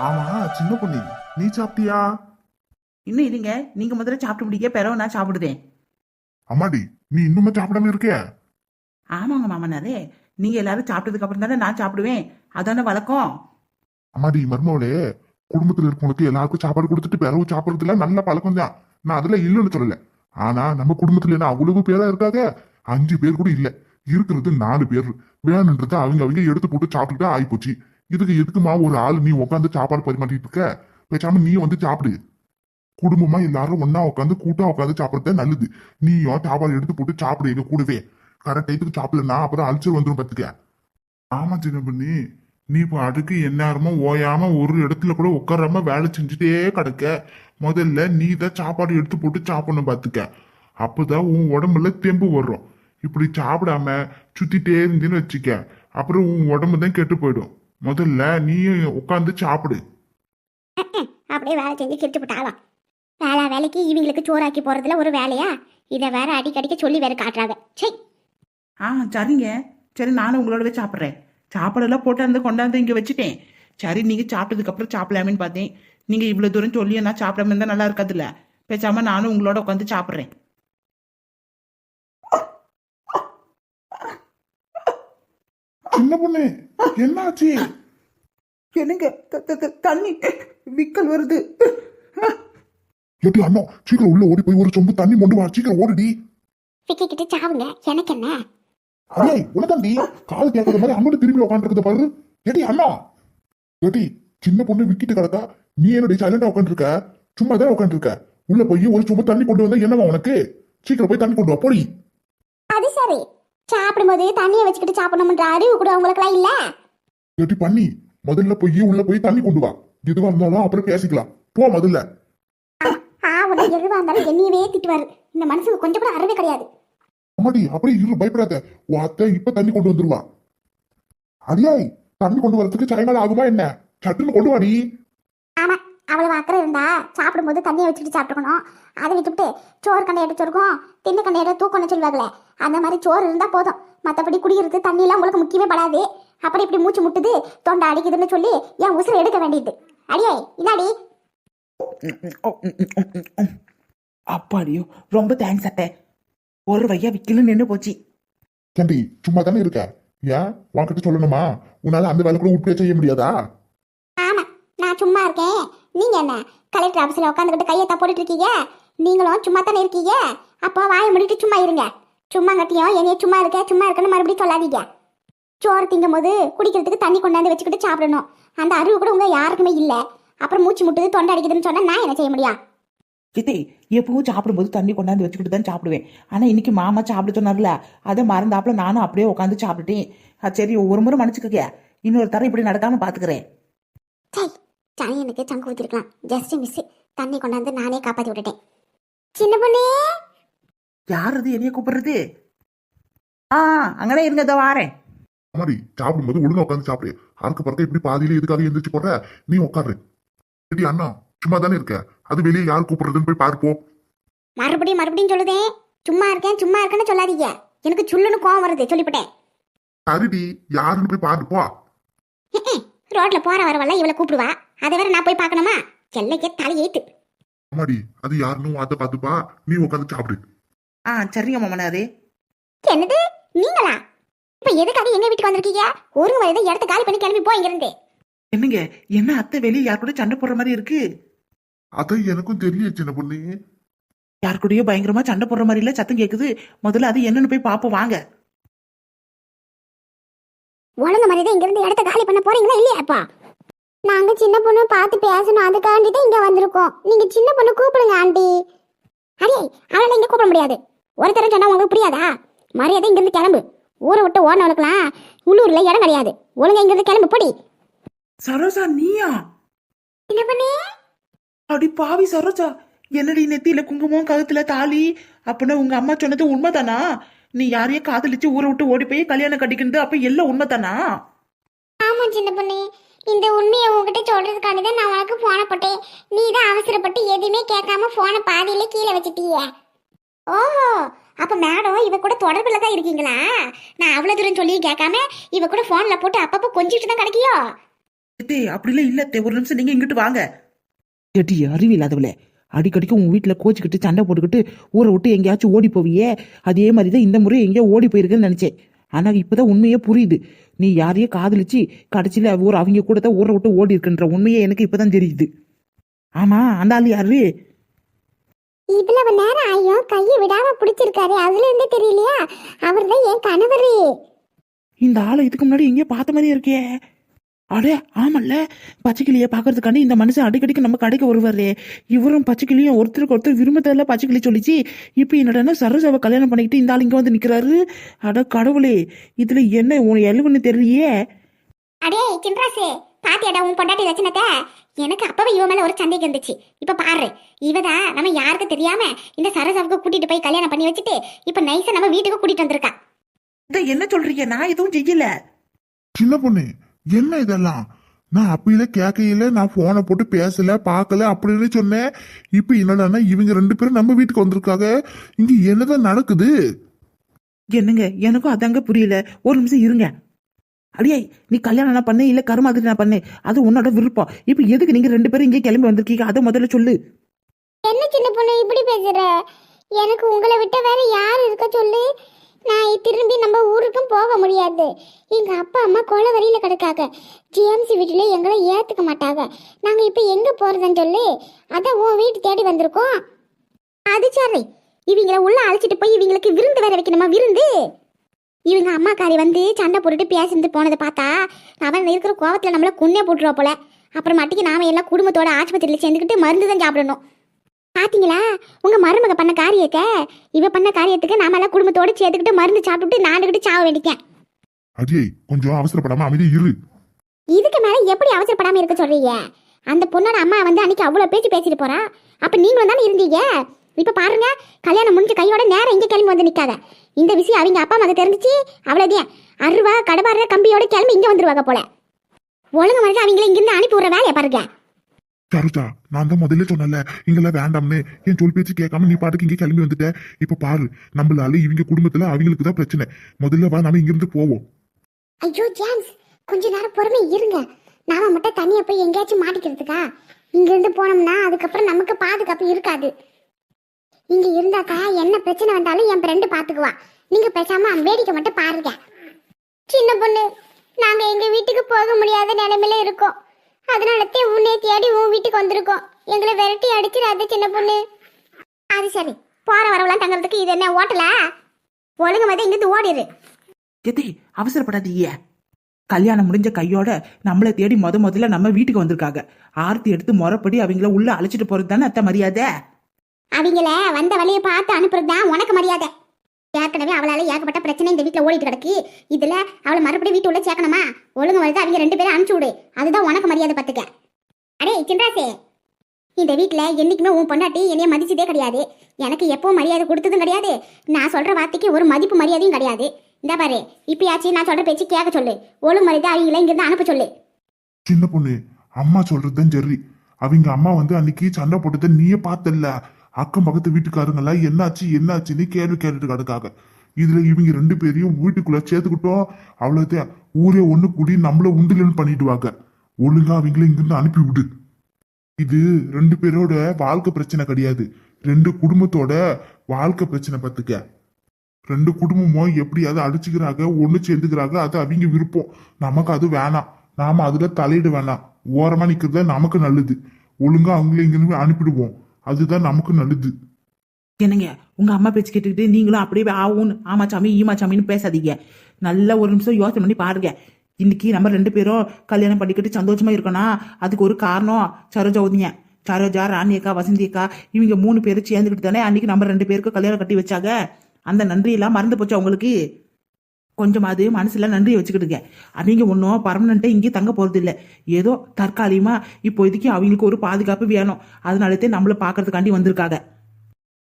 ஆமா சின்ன பொண்ணு. நீ சாப்பிட்டியா? இன்னும் இருங்க நீங்க முதல்ல சாப்பிட்டு முடிக்க பிறகு நான் சாப்பிடுதேன். அம்மாடி நீ இன்னுமே சாப்பிடாம இருக்கிய? ஆமாங்க மாமனாரே. நீங்க எல்லாரும் சாப்பிட்டதுக்கு அப்புறம் தானே நான் சாப்பிடுவேன். அதானே வழக்கம்? அம்மாடி மருமவளே குடும்பத்துல இருக்கவங்களுக்கு எல்லாருக்கும் சாப்பாடு கொடுத்துட்டு பிறகு சாப்பிடுறதுல நல்ல பழக்கம் தான். நான் அதுல இல்லைன்னு சொல்லல. ஆனா நம்ம குடும்பத்துல என்ன அவ்வளவு பேரா இருக்காங்க? அஞ்சு பேர் கூட இல்ல. இருக்கிறது நாலு பேர். வேணுன்றத அவங்க அவங்க எடுத்து போட்டு சாப்பிட்டுட்டு ஆயிப்போச்சு. இதுக்கு எதுக்குமா ஒரு ஆள் நீ உட்காந்து சாப்பாடு பரிமாறிட்டு இருக்க? பேசாம நீ வந்து சாப்பிடு. குடும்பமா எல்லாரும் ஒன்னா உட்காந்து கூட்டா உட்காந்து சாப்பிடுறது நல்லது. நீயும் சாப்பாடு எடுத்து போட்டு சாப்பிடு எங்க கூடவே. கரெக்ட் டைத்துக்கு சாப்பிடலன்னா அப்புறம் அல்சர் வந்துடும் பாத்துக்க. ஆமா சின்ன பண்ணி நீ இப்போ அடுக்கு எந்நேரமும் ஓயாம ஒரு இடத்துல கூட உட்காராம வேலை செஞ்சுட்டே கிடக்க. முதல்ல நீ தான் சாப்பாடு எடுத்து போட்டு சாப்பிடணும் பாத்துக்க. அப்பதான் உன் உடம்புல தெம்பு வரும். இப்படி சாப்பிடாம சுத்திட்டே இருந்தேன்னு வச்சுக்க. அப்புறம் உன் உடம்பு தான் கெட்டு போயிடும். முதல்ல நீ உட்காந்து சாப்பிடு. அப்படியே வேலை செஞ்சு கிரிச்சு விட்டாலாம் வேலை வேலைக்கு இவங்களுக்கு சோறாக்கி போறதுல ஒரு வேலையா? இதை வேற அடிக்கடிக்க சொல்லி வேற காட்டுறாங்க. சை ஆ சரிங்க. சரி நானும் உங்களோடவே சாப்பிட்றேன். சாப்பாடெல்லாம் போட்டாந்து கொண்டாந்து இங்கே வச்சுட்டேன். சரி நீங்கள் சாப்பிட்டதுக்கு அப்புறம் சாப்பிடலாமேன்னு பார்த்தேன். நீங்கள் இவ்வளோ தூரம் சொல்லி நான் சாப்பிடாம இருந்தால் நல்லா இருக்காதுல்ல. பேசாம நானும் உங்களோட உட்காந்து சாப்பிட்றேன். சின்ன பொண்ணு. என்னாச்சு? என்னங்க? தண்ணி. விக்கல் வருது. எப்படி அண்ணா? சீக்கிரம் உள்ள ஓடி போய் ஒரு சொம்பு தண்ணி மொண்டு வா. சீக்கிரம் ஓடிடி. விக்கிக்கிட்டு சாவுங்க. எனக்கு என்ன? அடே உனதாண்டி காது கேட்கற மாதிரி அண்ணன் திரும்பி உட்காந்துருக்குது பாரு. ஏடி அண்ணா. ஏடி சின்ன பொண்ணு விக்கிட்டு கிடக்கா? நீ என்னடி சைலண்டா உட்காந்துருக்க சும்மா தான் உட்காந்துருக்க உள்ள போய் ஒரு சும்மா தண்ணி கொண்டு வந்தா என்னவா உனக்கு? சீக்கிரம் போய் தண்ணி கொண்டு வா போடி. அது சரி. சாப்பிடும்போது தண்ணியை வச்சுக்கிட்டு சாப்பிடணும்ன்ற அறிவு கூட உங்களுக்குலாம் இல்ல? ஏடி பண்ணி முதல்ல போய் உள்ள போய் தண்ணி கொண்டு வா. எதுவா இருந்தாலும் அப்புறம் பேசிக்கலாம். போ முதல்ல. ஆ உடனே எதுவா இருந்தாலும் என்னையவே திட்டுவாரு. இந்த மனசுக்கு கொஞ்சம் கூட அறிவே கிடையாது. அம்மாடி அப்படியே இரு பயப்படாத. உன் அத்தை இப்ப தண்ணி கொண்டு வந்துருவா. அடியாய் தண்ணி கொண்டு வரதுக்கு சாயங்காலம் ஆகுமா என்ன? சட்டுன்னு கொண்டு வாடி. ஆமா அவ்வளவு அக்கறை இருந்தா சாப்பிடும்போது தண்ணியை வச்சுட்டு சாப்பிட்டுக்கணும். அதை விட்டுவிட்டு சோறு கண்டை எடுத்து இருக்கும் தின்னு கண்டை எடுத்து தூக்கணும்னு சொல்லுவாங்களே அந்த மாதிரி சோறு இருந்தா போதும். மற்றபடி குடிக்கிறது தண்ணியெல்லாம் உங்களுக்கு முக்கியமே படாது. அப்படி இப்படி மூச்சு முட்டுது தொண்டை அடிக்குதுன்னு சொல்லி என் உசுரை எடுக்க வேண்டியது. அடியே இன்னாடி அப்பாடியோ ரொம்ப தேங்க்ஸ் அத்தை. ஒரு வையா விக்கலும் நின்று போச்சு. ஏண்டி சும்மா தானே இருக்க? ஏன்? உன்கிட்ட சொல்லணுமா? உன்னால அந்த வேலை கூட உட்பே செய்ய முடியாதா? ஆமா நான் சும்மா இருக்கேன். நீங்க என்ன? கலெக்டர் ஆஃபீஸில் உட்காந்துக்கிட்டு கையை போட்டுட்டு இருக்கீங்க நீங்களும் சும்மா தானே இருக்கீங்க? அப்போ வாயை முடிட்டு சும்மா இருங்க. சும்மா கட்டியும் என்னைய சும்மா இருக்க சும்மா இருக்குன்னு மறுபடியும் சொல்லாதீங்க. சோறு திங்கும் போது குடிக்கிறதுக்கு தண்ணி கொண்டாந்து வச்சுக்கிட்டு சாப்பிடணும். அந்த அறிவு கூட உங்க யாருக்குமே இல்லை. அப்புறம் மூச்சு முட்டுது தொண்டை அடிக்குதுன்னு சொன்னா நான் என்ன செய்ய முடியும் சித்தி எப்பவும் சாப்பிடும்போது தண்ணி கொண்டாந்து வச்சுக்கிட்டு தான் சாப்பிடுவேன். ஆனால் இன்னைக்கு மாமா சாப்பிட சொன்னார்ல அதை மறந்தாப்புல நானும் அப்படியே உட்காந்து சாப்பிட்டுட்டேன். சரி ஒரு முறை மன்னிச்சுக்கங்க. இன்னொரு தரம் இப்படி நடக்காம பாத்துக்கிறேன். சனியனுக்கு சங்கு ஊற்றிருக்கலாம் ஜஸ்ட் மிஸ் தண்ணி கொண்டாந்து நானே காப்பாற்றி விட்டுட்டேன். சின்ன பொண்ணே! யார் அது என்னைய கூப்பிடுறது? ஆ அங்கனே இருங்க இதோ வாரேன். மாதிரி சாப்பிடும்போது ஒழுங்கா உட்காந்து சாப்பிடு. அறக்க பறக்க இப்படி பாதியில எதுக்காக எந்திரிச்சு போற? நீ உட்காரு. ஏடி அண்ணா சும்மா தானே இருக்க? அது வெளியே யார் கூப்பிடுறதுன்னு போய் பாரு போ. மறுபடியும் மறுபடியும் சொல்லுதேன் சும்மா இருக்கேன் சும்மா இருக்கேன்னு சொல்லாதீங்க. எனக்கு சுள்ளுன்னு கோவம் வருது. சொல்லிவிட்டேன் சரிடி யாருன்னு போய் பாரு போ ரோட்ல போற வரவெல்லாம் இவளை கூப்பிடுவா. அதை வேற நான் போய் பார்க்கணுமா? எல்லைக்கே தலையேத்து அம்மாடி அது யாருன்னு அதை பார்த்துப்பா. நீ உட்காந்து சாப்பிடு. ஆ சரிங்க மாமனாரே என்னது? நீங்களா? இப்ப எதுக்காக எங்க வீட்டுக்கு வந்திருக்கீங்க? ஒரு வயதை இடத்த காலி பண்ணி கிளம்பி போ இங்க இருந்து என்னங்க என்ன அத்தை வெளியே யார் கூட சண்டை போடுற மாதிரி இருக்கு? அதை எனக்கும் தெரியல சின்ன பொண்ணு. யார் கூடயோ பயங்கரமா சண்டை போடுற மாதிரி இல்ல சத்தம் கேக்குது. முதல்ல அது என்னன்னு போய் பாப்போம் வாங்க. ஒழுங்கு மாதிரி இங்க இருந்து இடத்த காலி பண்ண போறீங்களா இல்லையாப்பா நாங்க சின்ன பொண்ணு பார்த்து பேசணும் அதுக்காண்டி தான் இங்க வந்திருக்கோம். நீங்க சின்ன பொண்ணு கூப்பிடுங்க ஆண்டி. அடே அவளால இங்க கூப்பிட முடியாது. ஒருத்தரம் சொன்னா உங்களுக்கு புரியாதா? மரியாதை இங்க இருந்து கிளம்பு. ஊரை விட்டு ஓடினவளுக்குலாம் உள்ளூர்ல இடம் கிடையாது. ஒழுங்கா இங்க இருந்து கிளம்பு பொடி. சரோஜா நீயா? என்ன பண்ணி? அப்படி பாவி சரோஜா. என்னடி நெத்தியில குங்குமம் கழுத்துல தாலி? அப்படின்னா உங்க அம்மா சொன்னது உண்மைதானா? நீ யாரையே காதலிச்சு ஊரை விட்டு ஓடி போய் கல்யாணம் கட்டிக்கிறது அப்ப எல்லாம் உண்மைதானா? ஆமா சின்ன பொண்ணு. இந்த உண்மையை உங்ககிட்ட சொல்றதுக்காண்டி தான் நான் உனக்கு போன போட்டேன். நீ தான் அவசரப்பட்டு எதுவுமே கேட்காம போனை பாதியில கீழே வச்சிட்டிய. ஓஹோ அப்ப மேடம் இவ கூட தொடர்புல தான் இருக்கீங்களா? நான் அவ்வளவு தூரம் சொல்லி கேட்காம இவ கூட போன்ல போட்டு அப்பப்போ கொஞ்சிட்டு தான் கிடைக்கியோ? அப்படிலாம் இல்ல. ஒரு நிமிஷம் நீங்க இங்கிட்டு வாங்க. எட்டி அறிவில்லாதவளே அடிக்கடிக்கு உன் வீட்டில் கோச்சிக்கிட்டு சண்டை போட்டுக்கிட்டு ஊரை விட்டு எங்கேயாச்சும் ஓடி போவியே? அதே மாதிரி தான் இந்த முறை எங்கேயோ ஓடி போயிருக்குன்னு நினைச்சேன். ஆனால் இப்போதான் உண்மையே புரியுது. நீ யாரையோ காதலிச்சு கடைசியில் ஊர் அவங்க கூட தான் ஊரை விட்டு ஓடி இருக்குன்ற உண்மையே எனக்கு இப்போதான் தெரியுது. ஆமா அந்த ஆள் யாரு? இவ்வளவு நேரம் ஆயும் கையை விடாம பிடிச்சிருக்காரு. அதுல இருந்தே தெரியலையா? அவர் தான் என் கணவரு. இந்த ஆளை இதுக்கு முன்னாடி எங்கேயோ பார்த்த மாதிரியே இருக்கே. அடே ஆமல்ல. பச்சைக்கிளியை பார்க்கறதுக்காண்டி இந்த மனுஷன் அடிக்கடிக்கு நம்ம கடைக்கு வருவாரு. இவரும் பச்சைக்கிளியும் ஒருத்தருக்கு ஒருத்தர் விரும்பதில்ல பச்சைக்கிளி சொல்லிச்சு. இப்போ என்னடா சரோஜாவை கல்யாணம் பண்ணிக்கிட்டு இந்த ஆள் இங்கே வந்து நிற்கிறாரு அட கடவுளே இதுல என்ன உன் எழுவுன்னு தெரியலையே. அடே சின்ராசு பாத்தியாடா உன் பொண்டாட்டி லட்சணத்தை? எனக்கு அப்பவே இவ மேல ஒரு சந்தேகம் இருந்துச்சு. இப்ப பாரு இவதான் நம்ம யாருக்கு தெரியாம இந்த சரசாவுக்கு கூட்டிட்டு போய் கல்யாணம் பண்ணி வச்சுட்டு இப்ப நைஸா நம்ம வீட்டுக்கு கூட்டிட்டு வந்திருக்கா. இதை என்ன சொல்றீங்க? நான் எதுவும் செய்யல. சின்ன பொண்ணு என்ன இதெல்லாம்? நான் அப்பயில கேட்கையில நான் போனை போட்டு பேசல பார்க்கல அப்படின்னு சொன்னேன். இப்ப என்னடான்னா இவங்க ரெண்டு பேரும் நம்ம வீட்டுக்கு வந்திருக்காங்க. இங்க என்னதான் நடக்குது? என்னங்க? எனக்கும் அதாங்க புரியல. ஒரு நிமிஷம் இருங்க. அடியே நீ கல்யாணம் நான் பண்ணு இல்ல கருமாதிரி நான் பண்ணு அது உன்னோட விருப்பம். இப்போ எதுக்கு நீங்க ரெண்டு பேரும் இங்கே கிளம்பி வந்திருக்கீங்க? அதை முதல்ல சொல்லு. என்ன சின்ன பொண்ணு இப்படி பேசுற? எனக்கு உங்களை விட்ட வேற யார் இருக்க சொல்லு? நான் திரும்பி நம்ம ஊருக்கும் போக முடியாது. எங்க அப்பா அம்மா கொலை வரியில கிடக்காங்க. ஜிஎம்சி வீட்டுல எங்களை ஏத்துக்க மாட்டாங்க. நாங்க இப்ப எங்க போறதுன்னு சொல்லு. அதான் உன் வீட்டு தேடி வந்திருக்கோம். அது சரி. இவங்கள உள்ள அழைச்சிட்டு போய் இவங்களுக்கு விருந்து வேற வைக்கணுமா? விருந்து? இவங்க அம்மாக்காரி வந்து சண்டை போட்டுட்டு பேசிட்டு போனதை பார்த்தா அவன் இருக்கிற கோவத்துல நம்மள குன்னே போட்டுருவா போல. அப்புறமாட்டிக்கு நாம எல்லாம் குடும்பத்தோட ஆஸ்பத்திரியில் சேர்ந்துக்கிட்டு மருந்து தான் சாப்பிடணும். பாத்தீங்களா? உங்க மருமக பண்ண காரியத்தை? இவ பண்ண காரியத்துக்கு நாம எல்லாம் குடும்பத்தோட சேர்த்துக்கிட்டு மருந்து சாப்பிட்டுட்டு நாண்டுகிட்டு சாவ வேண்டிக்கேன். அஜய் கொஞ்சம் அவசரப்படாம அமைதி இரு. இதுக்கு மேல எப்படி அவசரப்படாம இருக்க சொல்றீங்க? அந்த பொண்ணோட அம்மா வந்து அன்னைக்கு அவ்வளவு பேச்சு பேசிட்டு போறா. அப்ப நீங்களும் தானே இருந்தீங்க? இப்ப பாருங்க கல்யாணம் முடிஞ்ச கையோட நேரம் இங்க கிளம்பி வந்து நிக்காத. இந்த விஷயம் அவங்க அப்பா அம்மாக்கு தெரிஞ்சிச்சு? அவ்வளவுதான் அருவா கடபாடுற கம்பியோட கிளம்பி இங்க வந்துருவாங்க போல. ஒழுங்கு மாதிரி அவங்கள இங்கிருந்து அனுப்பி விடுற வேலையை பாருங்க. சரோஜா நான் தான் முதல்ல சொன்னல இங்கெல்லாம் வேண்டாம்னு. என் சொல் பேச்சு கேட்காம நீ பாட்டுக்கு இங்கே கிளம்பி வந்துட்ட. இப்ப பாரு நம்மளால இவங்க குடும்பத்துல அவங்களுக்கு தான் பிரச்சனை. முதல்ல வா நாம இங்கிருந்து போவோம். ஐயோ ஜேம்ஸ் கொஞ்ச நேரம் பொறுமை இருங்க. நாம மட்டும் தனியா போய் எங்கேயாச்சும் மாட்டிக்கிறதுக்கா? இங்க இருந்து போனோம்னா அதுக்கப்புறம் நமக்கு பாதுகாப்பு இருக்காது. இங்க இருந்தாக்கா என்ன பிரச்சனை வந்தாலும் என் ஃப்ரெண்டு பாத்துக்குவா. நீங்க பேசாம வேடிக்கை மட்டும் பாருங்க. சின்ன பொண்ணு நாங்க எங்க வீட்டுக்கு போக முடியாத நிலைமையில இருக்கோம். அதனாலத்தே உன்னை தேடி உன் வீட்டுக்கு வந்திருக்கோம். எங்களை விரட்டி அடிச்சிடாத சின்ன பொண்ணு. அது சரி. போற வரவெல்லாம் தங்குறதுக்கு இது என்ன ஓட்டலா ஒழுங்கு மாதிரி இங்கிருந்து ஓடிடு எதே அவசரப்படாதீங்க. கல்யாணம் முடிஞ்ச கையோட நம்மளை தேடி முத முதல்ல நம்ம வீட்டுக்கு வந்திருக்காங்க. ஆர்த்தி எடுத்து முறைப்படி அவங்கள உள்ள அழைச்சிட்டு போறது தானே அத்தை மரியாதை? அவங்கள வந்த வழியை பார்த்து அனுப்புறது தான் உனக்கு மரியாதை. ஏற்கனவே அவளால ஏகப்பட்ட பிரச்சனை இந்த வீட்டில் ஓடிட்டு கிடக்கு. இதுல அவளை மறுபடியும் வீட்டு உள்ள சேர்க்கணுமா? ஒழுங்கு வருது அவங்க ரெண்டு பேரும் அனுப்பிச்சு விடு. அதுதான் உனக்கு மரியாதை பார்த்துக்க அடே சின்ராசே. இந்த வீட்டில் என்றைக்குமே உன் பொண்டாட்டி என்னைய மதிச்சதே கிடையாது. எனக்கு எப்பவும் மரியாதை கொடுத்ததும் கிடையாது. நான் சொல்கிற வார்த்தைக்கு ஒரு மதிப்பு மரியாதையும் கிடையாது. இந்த பாரு இப்பயாச்சும் நான் சொல்கிற பேச்சு கேட்க சொல்லு. ஒழுங்கு மரியாதை அவங்கள இங்கிருந்து அனுப்ப சொல்லு. சின்ன பொண்ணு அம்மா சொல்றதுதான் சரி. அவங்க அம்மா வந்து அன்னைக்கு சண்டை போட்டதை நீயே பார்த்தல அக்கம் பக்கத்து வீட்டுக்காரங்கெல்லாம் என்னாச்சு என்னாச்சுன்னு கேள்வி கேட்டுட்டு கிடக்காங்க இதுல இவங்க ரெண்டு பேரையும் வீட்டுக்குள்ள சேர்த்துக்கிட்டோம். அவ்வளவுதான். ஊரே ஒண்ணு கூடி நம்மள உண்டுலன்னு பண்ணிடுவாங்க. ஒழுங்கா அவங்கள இங்கிருந்து அனுப்பி விடு இது ரெண்டு பேரோட வாழ்க்கை பிரச்சனை கிடையாது. ரெண்டு குடும்பத்தோட வாழ்க்கை பிரச்சனை பார்த்துக்க. ரெண்டு குடும்பமும் எப்படியாவது அடிச்சுக்கிறாங்க ஒண்ணு சேர்ந்துக்கிறாங்க அது அவங்க விருப்பம். நமக்கு அது வேணாம். நாம அதுல தலையிட வேணாம். ஓரமா நிக்கிறத நமக்கு நல்லது. ஒழுங்கா அவங்கள இங்கிருந்து அனுப்பிடுவோம். அதுதான் நமக்கு நல்லது. என்னங்க உங்க அம்மா பேச்சு கேட்டுக்கிட்டு நீங்களும் அப்படியே ஆவும் ஆமா சாமி ஈமா சாமின்னு பேசாதீங்க. நல்லா ஒரு நிமிஷம் யோசனை பண்ணி பாருங்க. இன்னைக்கு நம்ம ரெண்டு பேரும் கல்யாணம் பண்ணிக்கிட்டு சந்தோஷமா இருக்கணும் அதுக்கு ஒரு காரணம் சரோஜா சரோஜா ராணி அக்கா வசந்தி அக்கா இவங்க மூணு பேரும் சேர்ந்துக்கிட்டு தானே அன்னைக்கு நம்ம ரெண்டு பேருக்கு கல்யாணம் கட்டி வச்சாங்க. அந்த நன்றியெல்லாம் மறந்து போச்சு அவங்களுக்கு கொஞ்சமாவது மனசுல நன்றியை வச்சுக்கிட்டுங்க அவங்க ஒன்றும் பர்மனண்ட்டாக இங்கே தங்க போகிறது இல்லை. ஏதோ தற்காலிகமாக இப்போதைக்கு அவங்களுக்கு ஒரு பாதுகாப்பு வேணும். அதனாலதே நம்மளை பார்க்கறதுக்காண்டி வந்திருக்காங்க.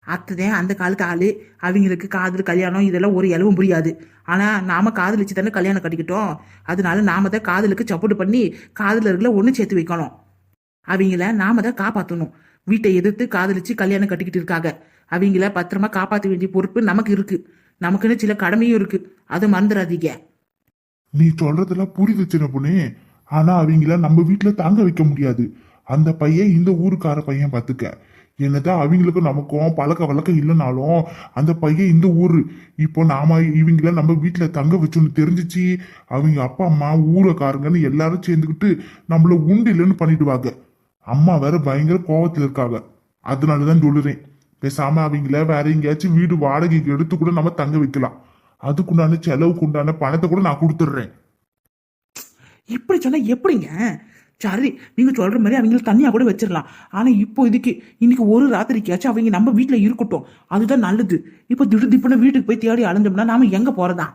அத்ததே அந்த காலத்து ஆளு அவங்களுக்கு காதல் கல்யாணம் இதெல்லாம் ஒரு இலவும் புரியாது. ஆனால் நாம காதலிச்சு தானே கல்யாணம் கட்டிக்கிட்டோம். அதனால நாம தான் காதலுக்கு சப்போர்ட் பண்ணி காதலர்களை ஒன்று சேர்த்து வைக்கணும். அவங்கள நாம தான் காப்பாற்றணும் வீட்டை எதிர்த்து காதலிச்சு கல்யாணம் கட்டிக்கிட்டு இருக்காங்க. அவங்கள பத்திரமா காப்பாற்ற வேண்டிய பொறுப்பு நமக்கு இருக்குது நமக்குன்னு சில கடமையும் இருக்கு. அதை மறந்துடாதீங்க. நீ சொல்றதெல்லாம் புரியுது சின்ன பொண்ணு ஆனா அவங்கள நம்ம வீட்டுல தங்க வைக்க முடியாது. அந்த பையன் இந்த ஊருக்கார பையன் பார்த்துக்க என்னதான் அவங்களுக்கும் நமக்கும் பழக்க வழக்கம் இல்லைனாலும் அந்த பையன் இந்த ஊரு. இப்போ நாம இவங்கள நம்ம வீட்டுல தங்க வச்சோன்னு தெரிஞ்சிச்சு. அவங்க அப்பா அம்மா ஊரக்காரங்கன்னு எல்லாரும் சேர்ந்துக்கிட்டு நம்மள உண்டு இல்லைன்னு பண்ணிடுவாங்க. அம்மா வேற பயங்கர கோவத்துல இருக்காங்க. அதனாலதான் சொல்லுறேன். பேசாம அவங்கள வேற எங்கேயாச்சும் வீடு வாடகைக்கு எடுத்து கூட நம்ம தங்க வைக்கலாம். அதுக்குண்டான செலவுக்கு உண்டான பணத்தை கூட நான் கொடுத்துட்றேன். இப்படி சொன்னா எப்படிங்க? சரி நீங்க சொல்ற மாதிரி அவங்கள தனியா கூட வச்சிடலாம். ஆனா இப்போ இதுக்கு இன்னைக்கு ஒரு ராத்திரிக்காச்சும் அவங்க நம்ம வீட்டுல இருக்கட்டும். அதுதான் நல்லது. இப்போ திடீர் திப்புன்னு வீட்டுக்கு போய் தேடி அலைஞ்சோம்னா நாம எங்க போறதா?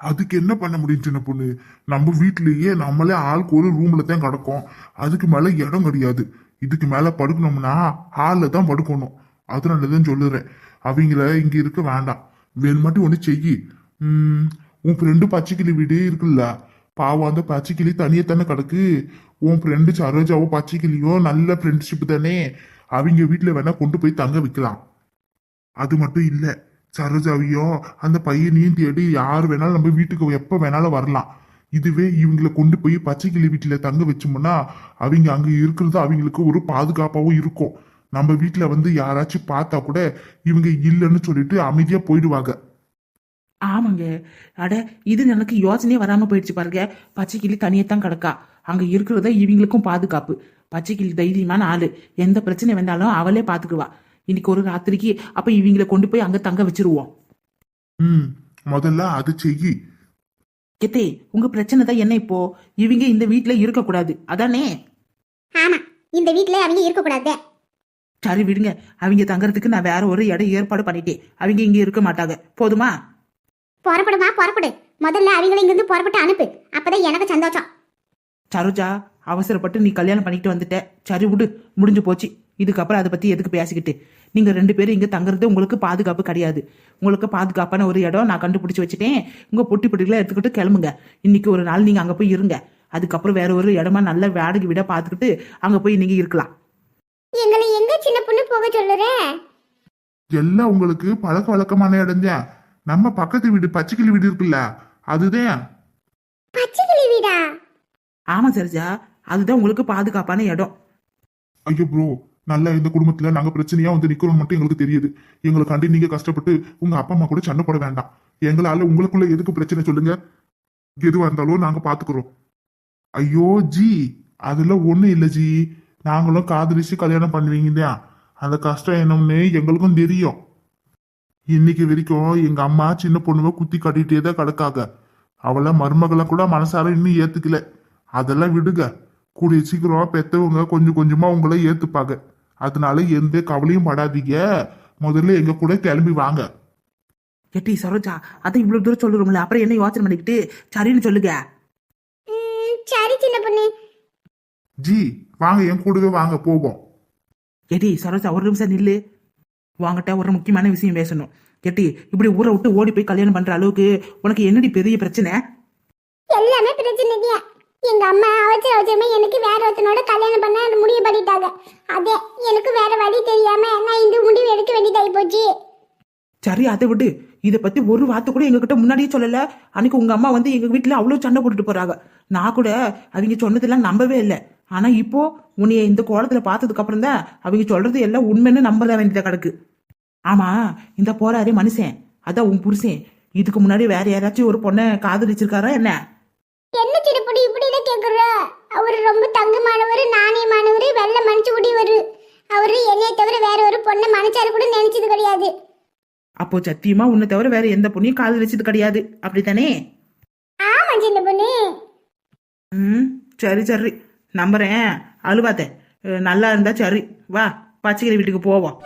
அதுக்கு என்ன பண்ண முடியும் சின்ன பொண்ணு? நம்ம வீட்லயே நம்மளே ஆளுக்கு ஒரு ரூம்ல தான் கிடக்கும். அதுக்கு மேல இடம் கிடையாது. இதுக்கு மேல படுக்கணும்னா ஹால்ல தான் படுக்கணும். அதனாலதான் சொல்லுறேன். அவங்கள இங்க இருக்க வேண்டாம். வேணுமாட்டி ஒண்ணு செய்யி. உம், உன் ஃப்ரெண்டு பச்சைக்கிளி வீடு இருக்குல்ல. பாவம் அந்த பச்சைக்கிளி தனியே தானே கிடக்கு. உன் ஃப்ரெண்டு சரோஜாவோ பச்சைக்கிளியோ நல்ல ஃப்ரெண்ட்ஷிப் தானே. அவங்க வீட்டுல வேணா கொண்டு போய் தங்க வைக்கலாம். அது மட்டும் இல்ல. சரோஜாவையும் அந்த பையனையும் தேடி யார் வேணாலும் நம்ம வீட்டுக்கு எப்ப வேணாலும் வரலாம். இதுவே இவங்களை கொண்டு போய் பச்சைக்கிளி வீட்டுல தங்க வச்சோம்னா அவங்க அங்க இருக்கிறது அவங்களுக்கு ஒரு பாதுகாப்பாகவும் இருக்கும். நம்ம வீட்டுல வந்து யாராச்சும் பார்த்தா கூட இவங்க இல்லைன்னு சொல்லிட்டு அமைதியா போயிடுவாங்க. ஆமாங்க. அட இது எனக்கு யோசனையே வராம போயிடுச்சு பாருங்க. பச்சை கிளி தனியே தான் கிடக்கா. அங்க இருக்கிறத இவங்களுக்கும் பாதுகாப்பு. பச்சை கிளி தைரியமான ஆளு. எந்த பிரச்சனை வந்தாலும் அவளே பாத்துக்குவா. இன்னைக்கு ஒரு ராத்திரிக்கு அப்ப இவங்கள கொண்டு போய் அங்க தங்க வச்சிருவோம். ம் முதல்ல அது செய்யி. எத்தே உங்க பிரச்சனை தான் என்ன இப்போ? இவங்க இந்த வீட்ல இருக்கக்கூடாது. அதானே? ஆமா இந்த வீட்ல அவங்க இருக்கக்கூடாது. சரி விடுங்க. அவங்க தங்கறதுக்கு நான் வேற ஒரு இடம் ஏற்பாடு பண்ணிட்டேன். அவங்க இங்க இருக்க மாட்டாங்க. போதுமா? புறப்படுமா புறப்படு. முதல்ல அவங்கள இங்கிருந்து புறப்பட்டு அனுப்பு. அப்பதான் எனக்கு சந்தோஷம். சரோஜா அவசரப்பட்டு நீ கல்யாணம் பண்ணிட்டு வந்துட்ட. சரி விடு. முடிஞ்சு போச்சு. இதுக்கப்புறம் அதை பத்தி எதுக்கு பேசிக்கிட்டு? நீங்க ரெண்டு பேரும் இங்க தங்குறது உங்களுக்கு பாதுகாப்பு கிடையாது. உங்களுக்கு பாதுகாப்பான ஒரு இடம் நான் கண்டுபிடிச்சு வச்சுட்டேன். உங்க பொட்டி பொட்டிகளை எடுத்துக்கிட்டு கிளம்புங்க. இன்னைக்கு ஒரு நாள் நீங்க அங்க போய் இருங்க. அதுக்கப்புறம் வேற ஒரு இடமா நல்ல வாடகை விட பார்த்துக்கிட்டு அங்க போய் நீங்க இருக்கலாம். எங்களை எங்க சின்ன பொண்ணு போக சொல்லுற? எல்லாம் உங்களுக்கு பழக்க வழக்கமான இடம் தான் நம்ம பக்கத்து வீடு பச்சைக்கிளி வீடு இருக்குல்ல அதுதான் பச்சைக்கிளி வீடா? ஆமா சரோஜா. அதுதான் உங்களுக்கு பாதுகாப்பான இடம். ஐயோ ப்ரோ நல்ல இந்த குடும்பத்துல நாங்க பிரச்சனையா வந்து நிக்கிறோம் மட்டும் எங்களுக்கு தெரியுது. எங்களுக்காண்டி நீங்க கஷ்டப்பட்டு உங்க அப்பா அம்மா கூட சண்டை போட வேண்டாம். எங்களால உங்களுக்குள்ள எதுக்கு பிரச்சனை சொல்லுங்க? எதுவா இருந்தாலும் நாங்க பாத்துக்கிறோம். ஐயோ ஜி. அதுல ஒண்ணு இல்ல ஜி. நாங்களும் காதலிச்சு கல்யாணம் பண்ணுவீங்க தான் அந்த கஷ்டம் என்னன்னு எங்களுக்கும் தெரியும். இன்னைக்கு வரைக்கும் எங்க அம்மா சின்ன பொண்ணுவை குத்தி காட்டிட்டே தான் கிடக்காங்க. அவளை மருமகளை கூட மனசார இன்னும் ஏத்துக்கல. அதெல்லாம் விடுங்க. கூடிய சீக்கிரம் பெத்தவங்க கொஞ்சம் கொஞ்சமா உங்களை ஏத்துப்பாங்க. அதனால எந்த கவலையும் படாதீங்க. முதல்ல எங்க கூட கிளம்பி வாங்க. எட்டி சரோஜா அதை இவ்வளவு தூரம் சொல்லுறோம்ல. அப்புறம் என்ன யோசனை பண்ணிக்கிட்டு? சரின்னு சொல்லுங்க. ம், சரி சின்ன பொண்ணு. ஜி வாங்க என் கூடவே வாங்க போவோம். எடி சரோஜா ஒரு நிமிஷம் நில்லு. வாங்கிட்ட ஒரு முக்கியமான விஷயம் பேசணும். எட்டி இப்படி ஊரை விட்டு ஓடி போய் கல்யாணம் பண்ற அளவுக்கு உனக்கு என்னடி பெரிய பிரச்சனை? எல்லாமே பிரச்சனை தான் எங்க அம்மா அவசர அவசரமா எனக்கு வேற ஒருத்தனோட கல்யாணம் பண்ண முடிவு பண்ணிட்டாங்க. அதே எனக்கு வேற வழி தெரியாம நான் இந்த முடிவு எடுக்க வேண்டியதாகி போச்சு. சரி அதை விடு. இதை பத்தி ஒரு வார்த்தை கூட எங்ககிட்ட முன்னாடியே சொல்லல. அன்னைக்கு உங்க அம்மா வந்து எங்க வீட்டுல அவ்வளவு சண்டை போட்டுட்டு போறாங்க. நான் கூட அவங்க சொன்னதெல்லாம் நம்பவே இல்லை. ஆனா இப்போ உன்னைய இந்த கோலத்துல பார்த்ததுக்கு அப்புறம் தான் அவங்க சொல்றது எல்லாம் உண்மைன்னு நம்பத வேண்டியதா கிடக்கு ஆமா இந்த போறாரே மனுஷன். அதான் உன் புருஷன். இதுக்கு முன்னாடி வேற யாராச்சும் ஒரு பொண்ணை காதலிச்சிருக்காரா என்ன? என்ன சிறுபடி இப்படிதான் கேக்குற? அவர் ரொம்ப தங்கமானவர் நாணயமானவர் வெள்ள மனுச்சு குடிவர் அவரு என்னைய தவிர வேற ஒரு பொண்ணை மனுச்சாரு கூட நினைச்சது கிடையாது. அப்போ சத்தியமா உன்னை தவிர வேற எந்த பொண்ணையும் காதலிச்சது கிடையாது. அப்படித்தானே? ஆமா சின்ன பொண்ணு. ம் சரி சரி. நம்புறேன். அழுவாத்த நல்லா இருந்தா சரி. வா பச்சைக்கிளி வீட்டுக்கு போவோம்.